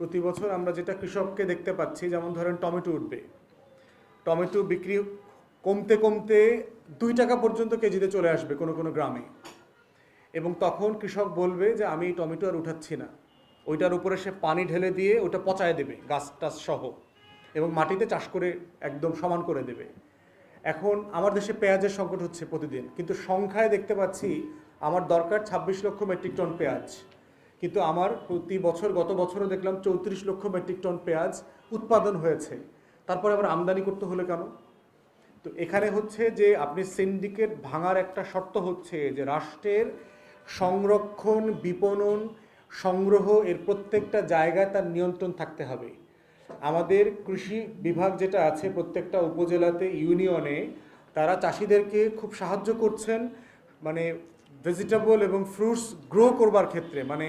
প্রতি বছর আমরা যেটা কৃষককে দেখতে পাচ্ছি, যেমন ধরেন টমেটো উঠবে। টমেটো বিক্রি কমতে কমতে দুই টাকা পর্যন্ত কেজিতে চলে আসবে কোনো কোনো গ্রামে। এবং তখন কৃষক বলবে যে, আমি টমেটো আর উঠাচ্ছি না। ওইটার উপরে সে পানি ঢেলে দিয়ে ওটা পচায় দেবে, গাছ টাছ সহ। এবং মাটিতে চাষ করে একদম সমান করে দেবে। এখন আমার দেশে পেঁয়াজের সংকট হচ্ছে প্রতিদিন। কিন্তু সংখ্যায় দেখতে পাচ্ছি, আমার দরকার ছাব্বিশ লক্ষ মেট্রিক টন পেঁয়াজ। কিন্তু আমার প্রতি বছর, গত বছরও দেখলাম চৌত্রিশ লক্ষ মেট্রিক টন পেঁয়াজ উৎপাদন হয়েছে। তারপরে আবার আমদানি করতে হলে কেন? তো এখানে হচ্ছে যে আপনি সিন্ডিকেট ভাঙার একটা শর্ত হচ্ছে যে রাষ্ট্রের সংরক্ষণ, বিপণন, সংগ্রহ এর প্রত্যেকটা জায়গায় তার নিয়ন্ত্রণ থাকতে হবে। আমাদের কৃষি বিভাগ যেটা আছে প্রত্যেকটা উপজেলাতে, ইউনিয়নে তারা চাষিদেরকে খুব সাহায্য করছেন। মানে ভেজিটেবল এবং ফ্রুটস গ্রো করবার ক্ষেত্রে মানে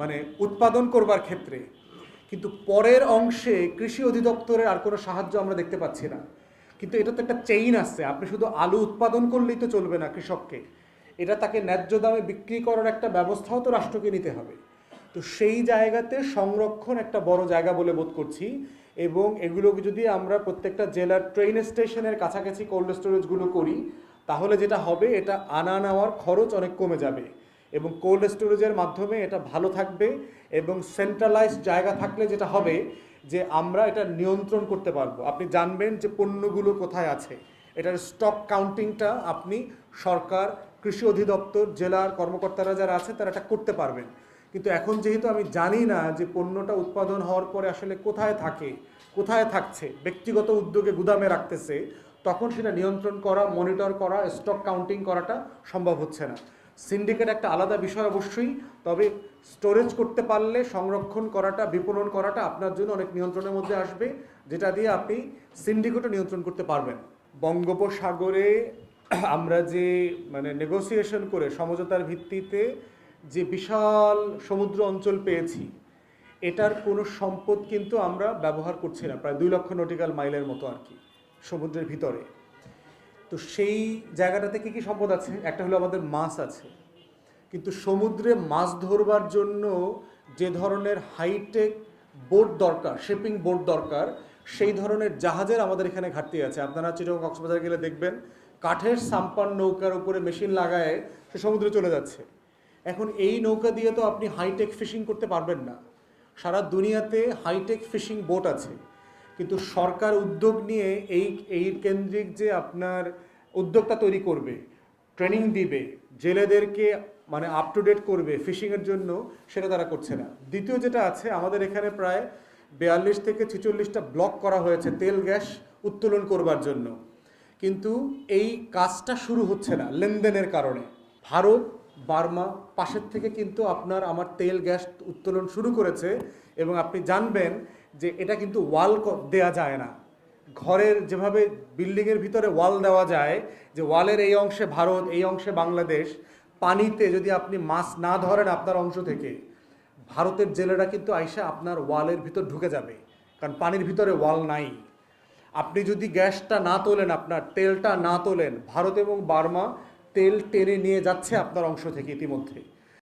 মানে উৎপাদন করবার ক্ষেত্রে, কিন্তু পরের অংশে কৃষি অধিদপ্তরের আর কোনো সাহায্য আমরা দেখতে পাচ্ছি না। কিন্তু এটা তো একটা চেইন আছে, আপনি শুধু আলু উৎপাদন করলেই তো চলবে না কৃষককে। এটা তাকে ন্যায্য দামে বিক্রি করার একটা ব্যবস্থাও তো রাষ্ট্রকে নিতে হবে। তো সেই জায়গাতে সংরক্ষণ একটা বড় জায়গা বলে বোধ করছি এবং এগুলোকে যদি আমরা প্রত্যেকটা জেলার ট্রেন স্টেশনের কাছাকাছি কোল্ড স্টোরেজগুলো করি তাহলে যেটা হবে, এটা আনা নেওয়ার খরচ অনেক কমে যাবে এবং কোল্ড স্টোরেজের মাধ্যমে এটা ভালো থাকবে এবং সেন্ট্রালাইজ জায়গা থাকলে যেটা হবে যে আমরা এটা নিয়ন্ত্রণ করতে পারব। আপনি জানবেন যে পণ্যগুলো কোথায় আছে। এটার স্টক কাউন্টিংটা আপনি সরকার, কৃষি অধিদপ্তর, জেলার কর্মকর্তারা যারা আছে তারা এটা করতে পারবেন। কিন্তু এখন যেহেতু আমি জানি না যে পণ্যটা উৎপাদন হওয়ার পরে আসলে কোথায় থাকে, কোথায় থাকছে, ব্যক্তিগত উদ্যোগে গুদামে রাখতেছে তখন সেটা নিয়ন্ত্রণ করা মনিটর করা স্টক কাউন্টিং করাটা সম্ভব হচ্ছে না। সিন্ডিকেট একটা আলাদা বিষয় অবশ্যই, তবে স্টোরেজ করতে পারলে সংরক্ষণ করাটা, বিপণন করাটা আপনার জন্য অনেক নিয়ন্ত্রণের মধ্যে আসবে, যেটা দিয়ে আপনি সিন্ডিকেটও নিয়ন্ত্রণ করতে পারবেন। বঙ্গোপসাগরে আমরা যে মানে নেগোসিয়েশন করে সমঝোতার ভিত্তিতে যে বিশাল সমুদ্র অঞ্চল পেয়েছি, এটার কোনো সম্পদ কিন্তু আমরা ব্যবহার করছি না, প্রায় দুই লক্ষ নটিক্যাল মাইলের মতো আর কি। সমুদ্রের ভিতরে। তো সেই জায়গাটাতে কি কি সম্পদ আছে? একটা হলো আমাদের মাছ আছে। কিন্তু সমুদ্রে মাছ ধরবার জন্য যে ধরনের হাইটেক বোট দরকার শিপিং বোট দরকার, সেই ধরনের জাহাজের আমাদের এখানে ঘাটতি আছে। আপনারা চিটং কক্সবাজার গেলে দেখবেন, কাঠের সাম্পান নৌকার উপরে মেশিন লাগায় সে সমুদ্রে চলে যাচ্ছে। এখন এই নৌকা দিয়ে তো আপনি হাইটেক ফিশিং করতে পারবেন না। সারা দুনিয়াতে হাইটেক ফিশিং বোট আছে। কিন্তু সরকার উদ্যোগ নিয়ে এই এই কেন্দ্রিক যে আপনার উদ্যোক্তা তৈরি করবে ট্রেনিং দিবে, জেলেদেরকে মানে আপ টু ডেট করবে ফিশিংয়ের জন্য, সেটা তারা করছে না। দ্বিতীয় যেটা আছে, আমাদের এখানে প্রায় বিয়াল্লিশ থেকে ছেচল্লিশটা ব্লক করা হয়েছে তেল, গ্যাস উত্তোলন করবার জন্য। কিন্তু এই কাজটা শুরু হচ্ছে না, লেনদেনের কারণে। ভারত বার্মা পাশের থেকে কিন্তু আপনার আমার তেল গ্যাস উত্তোলন শুরু করেছে এবং আপনি জানবেন যে এটা কিন্তু ওয়াল দেয়া যায় না। ঘরের যেভাবে বিল্ডিংয়ের ভিতরে ওয়াল দেওয়া যায়, যে ওয়ালের এই অংশে ভারত, এই অংশে বাংলাদেশ, পানিতে যদি আপনি মাছ না ধরেন আপনার অংশ থেকে, ভারতের জেলেরা কিন্তু আইসা আপনার ওয়ালের ভিতর ঢুকে যাবে, কারণ পানির ভিতরে ওয়াল নাই। আপনি যদি গ্যাসটা না তোলেন, আপনার তেলটা না তোলেন, ভারত এবং বার্মা তেল টেনে নিয়ে যাচ্ছে আপনার অংশ থেকে ইতিমধ্যে।